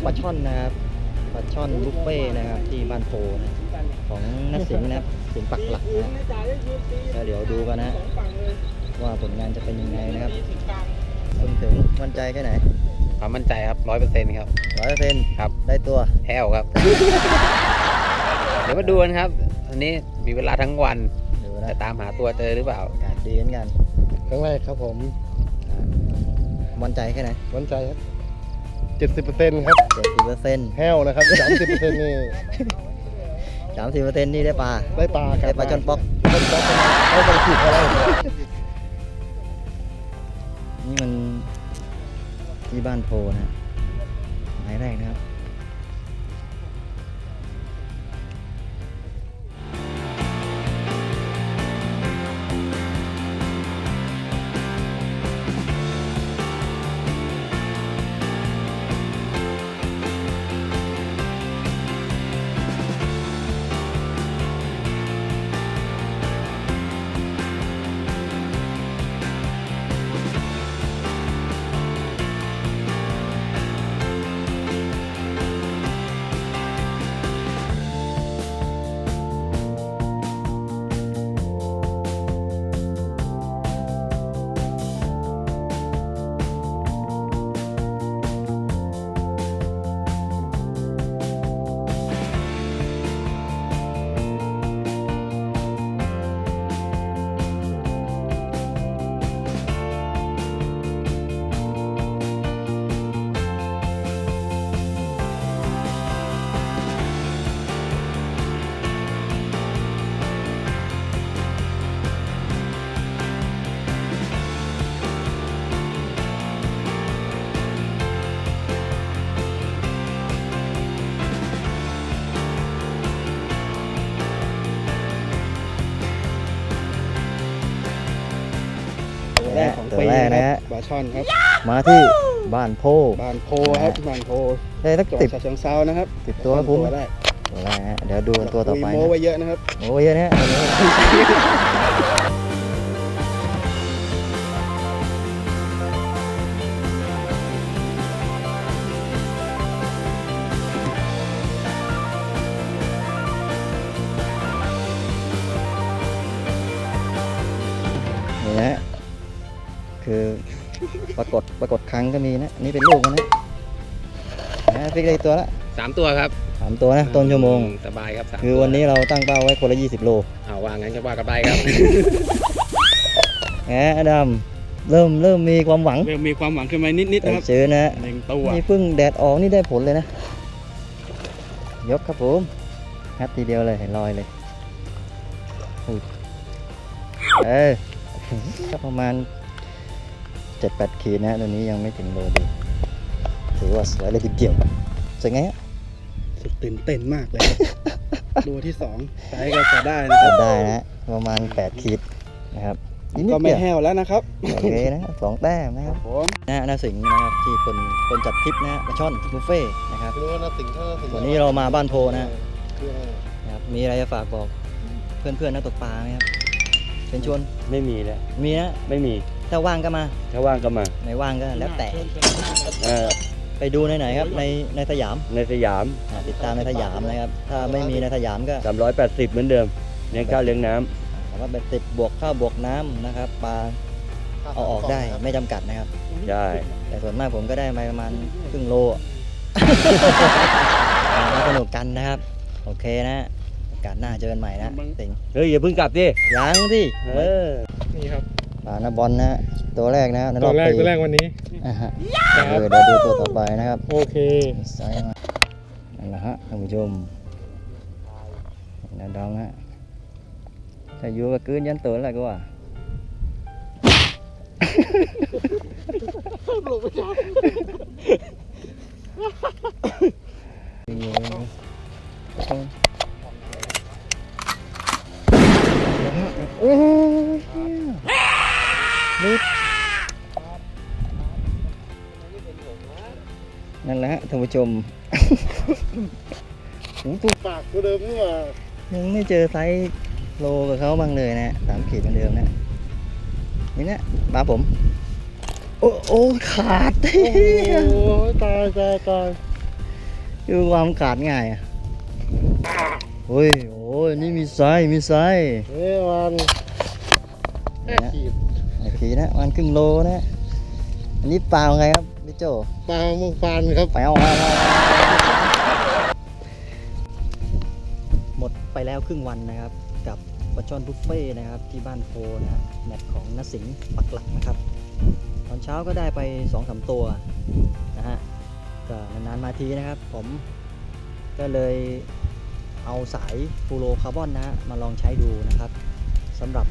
ทริปปลาช่อนนะครับปลาช่อนบุฟเฟ่ต์นะครับที่บ้านโพนะของนักสิงห์นะครับสิงห์ปักหลักนะแล้วเดี๋ยวดูกันนะว่าผลงานจะเป็นยังไงนะครับคุณถึงมั่นใจแค่ไหนความมั่นใจครับร้อยเปอร์เซ็นต์ครับร้อยเปอร์เซ็นต์ครับได้ตัวแพ้วครับ เดี๋ยวมาดูกันครับวันนี้มีเวลาทั้งวันดูจะนะตามหาตัวเจอหรือเปล่าอากาศดีเหมือนกันครั้งแรกครับผมมั่นใจแค่ไหนมั่นใจครับ เจ็ดสิบเปอร์เซ็นต์ครับเจ็ดสิบเปอร์เซ็นต์แห้วนะครับสามสิบเปอร์เซ็นต์นี่สามสิบเปอร์เซ็นต์นี่ได้ปลา ได้ปลาครัได้ปลาจอนป๊อกจอนป๊อกได้ปลาขีดอะไรนี่มันที่บ้านโพนะฮะหมายแรกนะครับ ช่อนครับ มาที่บ้านโพบานโพครับบานโพได้สักจังหติวัดดฉะเชิงเซานะครับติดตัวครับผมตัวได้ตัวแรกฮะเดี๋ยวดูกันตัวต่อไปคุยโม้นะไว้เยอะนะครับ โอ้ยเยอะนะฮะตัวนี้นี่นะฮะคือ ปรากฏปรากฏครั้งก็มีนะอันนี่เป็นลูกมันนะนะฟิกได้ตัวละสามตัวครับสามตัวนะต้นชั่วโมง สบายครับสามคือวันนี้เราตั้งเป้าไว้คนละ 20 โลเอาว่างั้นก็ว่ากันไปครับแหมอดัมเริ่มเริ่มมีความหวังเริ่มมีความหวังขึ้นมานิดๆแต่นะครับชื้นนะฮะหนึ่งตัวนี่เพิ่งแดดออกนี่ได้ผลเลยนะ ยกครับผมงัดทีเดียวเลยเห็นรอยเลยอุ้ยเออก็ประมาณ 7-8ขีดนะฮะตัวนี้ยังไม่ถึงโลดีถือว่าสวยเลยทีเดียวสวยไงฮะสุดตื่นเต้นมากเลยครับ ตัวที่สองไซส์ก็จะได้นะครับ ได้นะฮะประมาณ8ขีดนะครับนิดก็ๆไม่เดียวแห้วแล้วนะครับ โอเคนะสองแต้มนะครับผมนะฮะนาสิงห์นะครับที่คนคนจัดทริปนะฮะปลาช่อนบุฟเฟ่ต์นะครับ รู้ว่าน่าสิงห์ถ้าสิงห์วันนี้เรามาบ้านโพนะคืออะไรนะครับมีอะไรจะฝากบอกเพื่อนๆนักตกปลาไหมครับเชิญชวนไม่มีแล้ว มีนะไม่มี ถ้าว่างก็มาถ้าว่างก็มาไม่ว่างก็แล้วแต่เอ่อไปดูในไหนครับในในสยามในสยาม อ่าติดตามในสยามนะครับ ถ้าไม่มีในสยามก็380 เหมือนเดิมเลี้ยงข้าวเลี้ยงน้สามารถเป็นติดบวกข้าวบวกน้ำนะครับปลาเอาออกได้ไม่จำกัดนะครับำใช่แต่ส่วนมากผมก็ได้มาประมาณครึ่งโลอะมาสนุกกันนะครับ โอเคนะโอกาสหน้าเจอกันใหม่นะสิงห์เฮ้ยอย่าเพิ่งกลับดิยังที่เออ นี่ครับ ปลานาบอลนะฮะตัวแรกนะในรตัอวบแรกปีตัวแรกวันนี้ อ่าฮะคเอรับ อเดี๋ยวดูตัวต่อไปนะครับโอเค ไซส์มานั่นแหละฮะท่านผู้ชมนะดองฮะถ้าอยู่กับคืนยันตัวอะไรก็ว่าโอ้ย ลุดนั่นแหละฮะท่านผู้ชมโอ้ตัวปากตัวเดิมนี่หว่ายังไม่เจอไซส์โลกับเขาบ้างเลยนะสามขีดเหมือนเดิมนะนี่นะปลาผม โอ้โอ้ขาดโอ้โหตายตายตายคือความขาดง่ายอะโอ้ยโอ้ยนี่มีไซส์มีไซส์เฮ้ยวันแค่ขีด โอเคนะมันครึ่งโลนะ อันนี้ปลาไงครับพี่โจปลาเมืองฟานครับ ไปเอามาหมดไปแล้วครึ่งวันนะครับ กับปลาช่อนบุฟเฟ่ต์นะครับ ที่บ้านโพนะฮะแมตช์ของนสิงห์ปักหลักนะครับ ตอนเช้าก็ได้ไป2อสตัวนะฮะก็นานๆมาทีนะครับ ผมก็เลยเอาสายฟูโรคาร์บอนนะฮะมาลองใช้ดูนะครับสำหรับ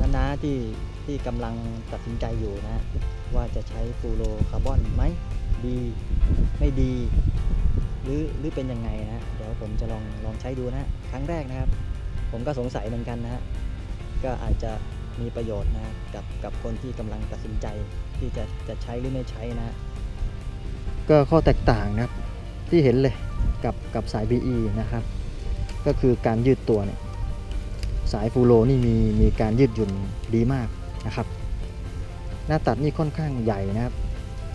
น้าๆที่ ที่กำลังตัดสินใจอยู่นะฮะว่าจะใช้ฟูโรคาร์บอนไหมดีไม่ดี หรือหรือเป็นยังไงนะฮะเดี๋ยวผมจะลองลองใช้ดูนะฮะครั้งแรกนะครับ ผมก็สงสัยเหมือนกันนะฮะก็อาจจะมีประโยชน์นะกับกับคนที่กำลังตัดสินใจที่จะจะใช้หรือไม่ใช้นะฮะก็ข้อแตกต่างนะครับที่เห็นเลยกับกับสาย BE นะครับ ก็คือการยืดตัวเนี่ยสายฟูโรนี่มีมีการยืดหยุ่นดีมาก นะครับ หน้าตัดนี่ค่อนข้างใหญ่นะครับ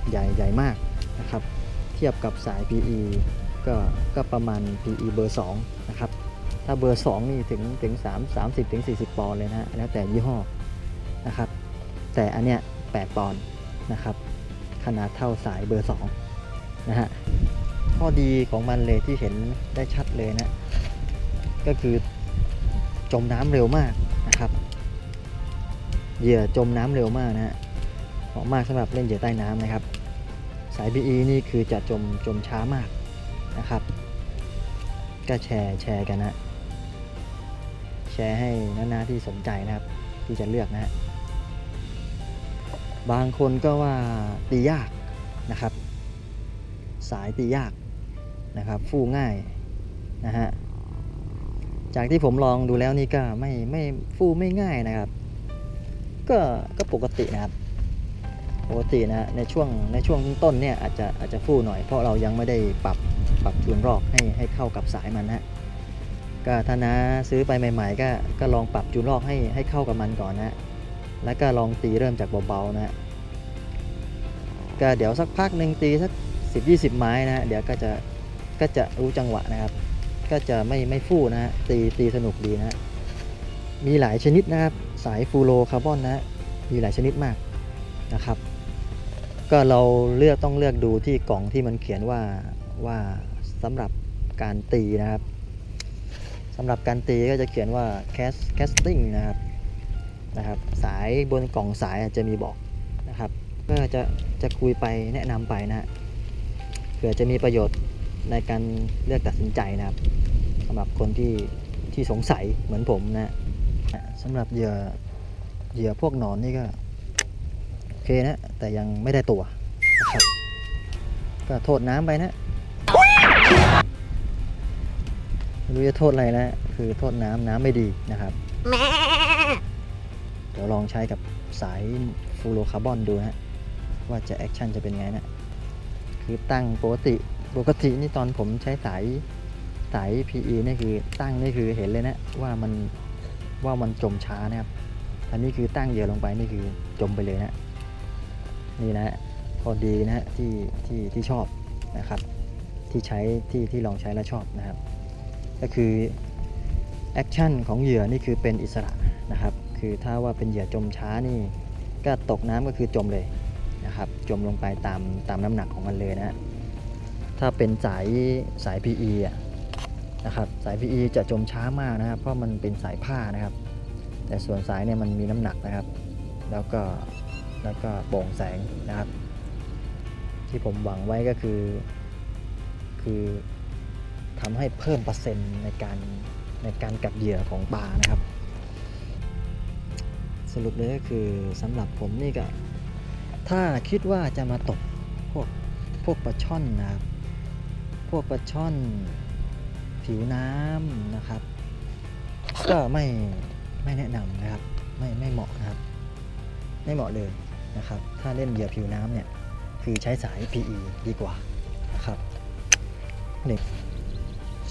ใหญ่ใหญ่มากนะครับ เทียบกับสาย PE ก็ก็ประมาณ PE เบอร์2นะครับ ถ้าเบอร์ 2 นี่ถึงถึง3 30ถึง40 ปอนด์เลยนะฮะแล้วแต่ยี่ห้อนะครับ แต่อันเนี้ย8ปอนด์นะครับ ขนาดเท่าสายเบอร์2นะฮะข้อดีของมันเลยที่เห็นได้ชัดเลยนะ ก็คือจมน้ำเร็วมาก เหยื่อจมน้ำเร็วมากนะฮะเหมาะมากสำหรับเล่นเหยื่อใต้น้ำนะครับ สาย BE นี่คือจะจมจมช้ามากนะครับ ก็แชร์แชร์กันนะแชร์ให้น้าๆที่สนใจนะครับ ที่จะเลือกนะฮะบางคนก็ว่าตียากนะครับ สายตียากนะครับ ฟูง่ายนะฮะจากที่ผมลองดูแล้วนี่ก็ไม่ไม่ฟูไม่ง่ายนะครับ ก็ก็ปกตินะครับปกตินะในช่วงในช่วงต้นเนี่ยอาจจะอาจจะฟู่หน่อยเพราะเรายังไม่ได้ปรับปรับจูนรอกให้ให้เข้ากับสายมันนะก็ถ้านะซื้อไปใหม่ ๆ ก็ก็ลองปรับจูนรอกให้ให้เข้ากับมันก่อนนะฮะแล้วก็ลองตีเริ่มจากเบาๆนะฮะก็เดี๋ยวสักพักหนึ่งตีสัก10-20 ไม้นะฮะเดี๋ยวก็จะก็จะรู้จังหวะนะครับ ก็จะไม่ไม่ฟู่นะฮะตีตีสนุกดีนะฮะ มีหลายชนิดนะครับ สายฟูโรคาร์บอนนะฮะมีหลายชนิดมากนะครับ ก็เราเลือกต้องเลือกดูที่กล่องที่มันเขียนว่าว่าสำหรับการตีนะครับสำหรับการตีก็จะเขียนว่า cast casting นะครับนะครับ สายบนกล่องสายจจะมีบอกนะครับ ก็จะจะคุยไปแนะนำไปนะฮะเผื่อจะมีประโยชน์ในการเลือกตัดสินใจนะครับสำหรับคนที่ที่สงสัยเหมือนผมนะฮะ สำหรับเหยื่อเหยื่อพวกหนอนนี่ก็โอเคนะ แต่ยังไม่ได้ตัวนะครับก็โทษน้ำไปนะไม่รู้จะโทษอะไรนะ คือโทษน้ำน้ำไม่ดีนะครับเดี๋ยวลองใช้กับสายฟูโรคาร์บอนดูนะว่าจะแอคชั่นจะเป็นไงนะคือตั้งปกติปกตินี่ตอนผมใช้สายสาย PE นี่คือตั้งนี่คือเห็นเลยนะว่ามัน ว่ามันจมช้านะครับ อันนี้คือตั้งเหยื่อลงไปนี่คือจมไปเลยนะนี่นะฮะพอดีนะฮะที่ที่ที่ชอบนะครับ ที่ใช้ที่ที่ลองใช้แล้วชอบนะครับ ก็คือแอคชั่นของเหยื่อนี่คือเป็นอิสระนะครับ คือถ้าว่าเป็นเหยื่อจมช้านี่ ก็ตกน้ำก็คือจมเลยนะครับ จมลงไปตามตามน้ำหนักของมันเลยนะฮะถ้าเป็นสายสาย PE อะ นะครับสาย PE จะจมช้ามากนะครับ เพราะมันเป็นสายผ้านะครับ แต่ส่วนสายเนี่ยมันมีน้ำหนักนะครับ แล้วก็แล้วก็โปร่งแสงนะครับ ที่ผมหวังไว้ก็คือ คือทำให้เพิ่มเปอร์เซ็นต์ในการในการกัดเหยื่อของปลานะครับ สรุปเลยก็คือสำหรับผมนี่ก็ถ้าคิดว่าจะมาตกพวกพวกปลาช่อนนะครับ พวกปลาช่อน ผิวน้ำนะครับ ก็ไม่ไม่แนะนำนะครับ ไม่ไม่เหมาะนะครับ ไม่เหมาะเลยนะครับ ถ้าเล่นเหยื่อผิวน้ำเนี่ยคือใช้สาย PE ดีกว่านะครับหนี่ง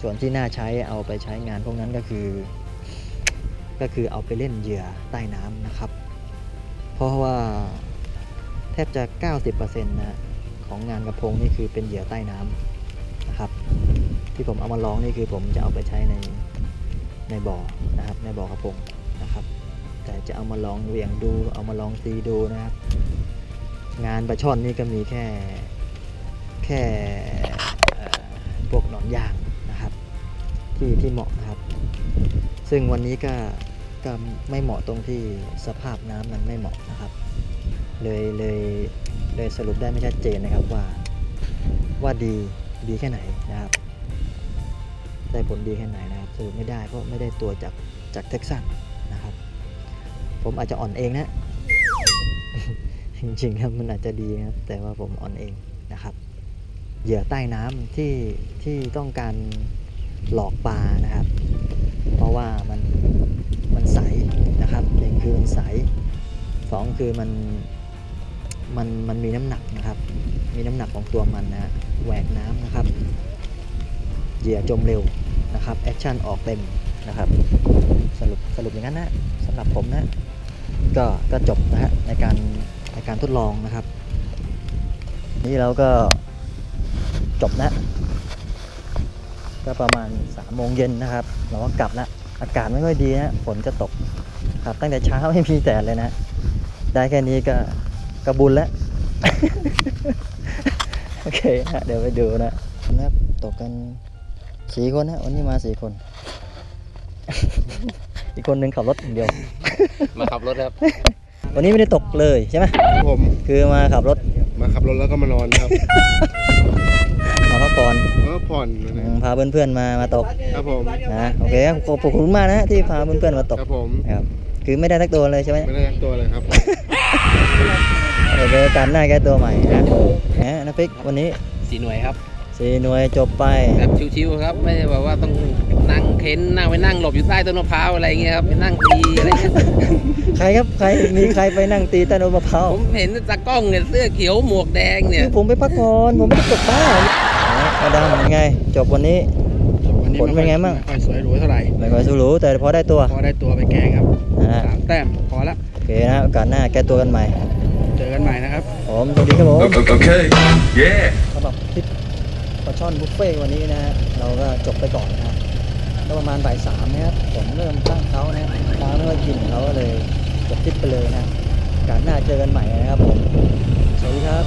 ส่วนที่น่าใช้เอาไปใช้งานพวกนั้นก็คือ ก็คือเอาไปเล่นเหยื่อใต้น้ำนะครับ เพราะว่าแทบจะ 90%นะของงานกระพงนี่คือเป็นเหยื่อใต้น้ำนะครับ ที่ผมเอามาลองนี่คือผมจะเอาไปใช้ในในบ่อนะครับ ในบ่อกระพงนะครับ แต่จะเอามาลองเวียงดู เอามาลองตีดูนะครับ งานปลาช่อนนี่ก็มีแค่แค่พวกหนอนยางนะครับที่ที่เหมาะนะครับ ซึ่งวันนี้ก็ก็ไม่เหมาะตรงที่สภาพน้ำมันไม่เหมาะนะครับ เลยเลยเลยสรุปได้ไม่ชัดเจนนะครับว่าว่าดีดีแค่ไหนนะครับ ได้ผลดีแค่ไหนนะครับสรุปไม่ได้เพราะไม่ได้ตัวจากจากเท็กซัสนะครับ ผมอาจจะอ่อนเองนะ จริงๆครับมันอาจจะดีนะครับแต่ว่าผมอ่อนเองนะครับ เหยื่อใต้น้ำที่ที่ต้องการหลอกปลานะครับ เพราะว่ามันมันใสนะครับหนึ่งคือมันใสสองคือมันมันมันมีน้ำหนักนะครับ มีน้ำหนักของตัวมันนะฮะแหวกน้ำนะครับ เหยื่อจมเร็วนะครับแอคชั่นออกเต็มนะครับสรุปสรุปอย่างนั้นนะสำหรับผมนะก็ก็จบนะฮะในการในการทดลองนะครับ นี่เราก็จบแล้วก็ประมาณ3ามโมงเย็นนะครับ เราก็กลับล้วอากาศไม่ค่อยดีนะฝนจะตกครับตั้งแต่เช้าไม่มีแดดเลยนะ ได้แค่นี้ก็กระบุญแล้ว โอเคฮะเดี๋ยวไปดูนะนะครับตกกัน สี่คนนะวันนี้มาสี่คน อีกคนหนึ่งขับรถอย่างเดียว มาขับรถครับ วันนี้ไม่ได้ตกเลยใช่ไหมครับผม คือมาขับรถ มาขับรถแล้วก็มานอนครับ มาพักผ่อนแล้วก็ผ่อนอืมพาเพื่อนๆมามาตก ครับผม นะโอเคครับขอบขอบคุณมากนะที่พาเพื่อนๆมาตก ครับผมนะครับคือไม่ได้ทักตัวเลยใช่ไหมไม่ได้ยักตัวเลยครับเดี๋ยวเจอกันหน้าแก้ตัวใหม่นะนะนะพิกวันนี้สีหน่วยครับ สี่หน่วยจบไป แบบชิวๆครับ ไม่ได้แบบว่าต้องนั่งเค้นนั่งไปนั่งหลบอยู่ใต้ต้นมะพร้าวอะไรเงี้ยครับไปนั่งตีอะไรเงี้ยใครครับใครมีใครไปนั่งตีใต้นมะพร้าวผมเห็นตากล้องเนี่ยเสื้อเขียวหมวกแดงเนี่ยคือผมไปพักผ่อนผมไม่ได้ตกปลานะมาดามเป็นไง จบวันนี้วันนี้ ผลเป็นไงบ้าง ไม่ค่อยสวยหรูเท่าไหร่ไม่ค่อยสู้หรูแต่พอได้ตัว พอได้ตัวไปแกงครับนะฮะสามแต้มพอละโอเคนะโอกาสหน้าแก้ตัวกันใหม่ เจอกันใหม่นะครับผมสวัสดีครับผม Okay. Yeah. สำหรับทริปป ลาช่อนบุฟเฟ่ต์วันนี้นะฮะเราก็จบไปก่อนนะฮะก็ประมาณบ่ายสามนะครับผมเริ่มตั้งเขานะปลาไม่ค่อยกินเขาก็เลยจบทริปไปเลยนะการหน้าเจอกันใหม่นะครับผมสวัสดีครับ